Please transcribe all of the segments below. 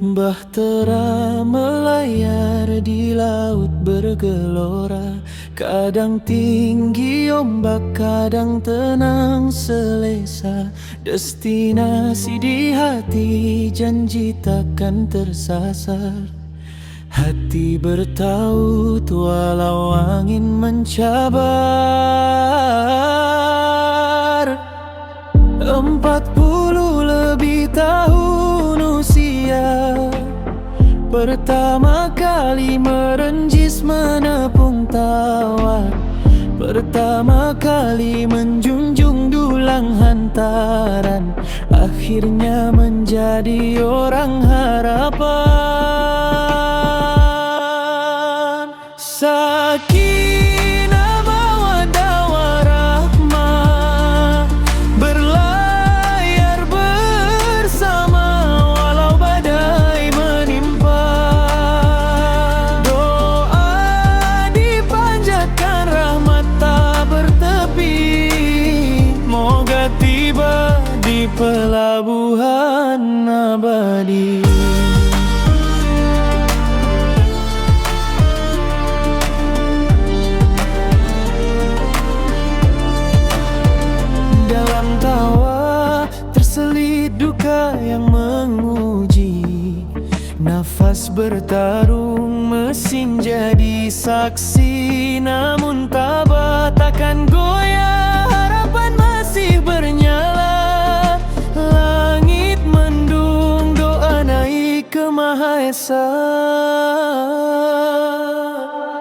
Bahtera melayar di laut bergelora. Kadang tinggi ombak, kadang tenang selesa. Destinasi di hati, janji takkan tersasar. Hati bertaut walau angin mencabar. Empat puluh Pertama kali merenjis menepung tawar Pertama kali menjunjung dulang hantaran. Akhirnya menjadi orang harapan pelabuhan abadi. Dalam tawa terselit duka yang menguji. Nafas bertarung mesin jadi saksi Namun tabah Esa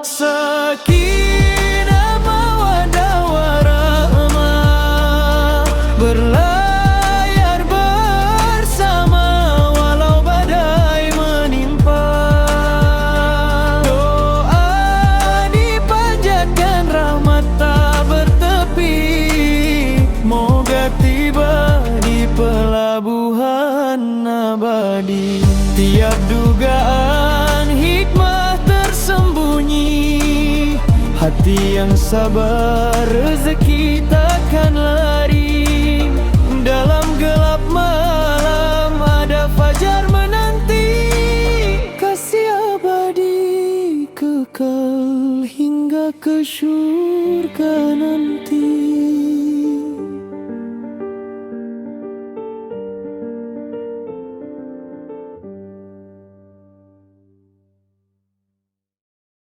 Sakinah mawaddah warahmah Berlayar bersama walau badai menimpa Doa dipanjatkan rahmat tak bertepi Moga tiba di pelabuhan abadi Tiap dugaan hikmah tersembunyi. Hati yang sabar rezeki takkan lari. Dalam gelap malam ada fajar menanti. Kasih abadi kekal hingga ke syurga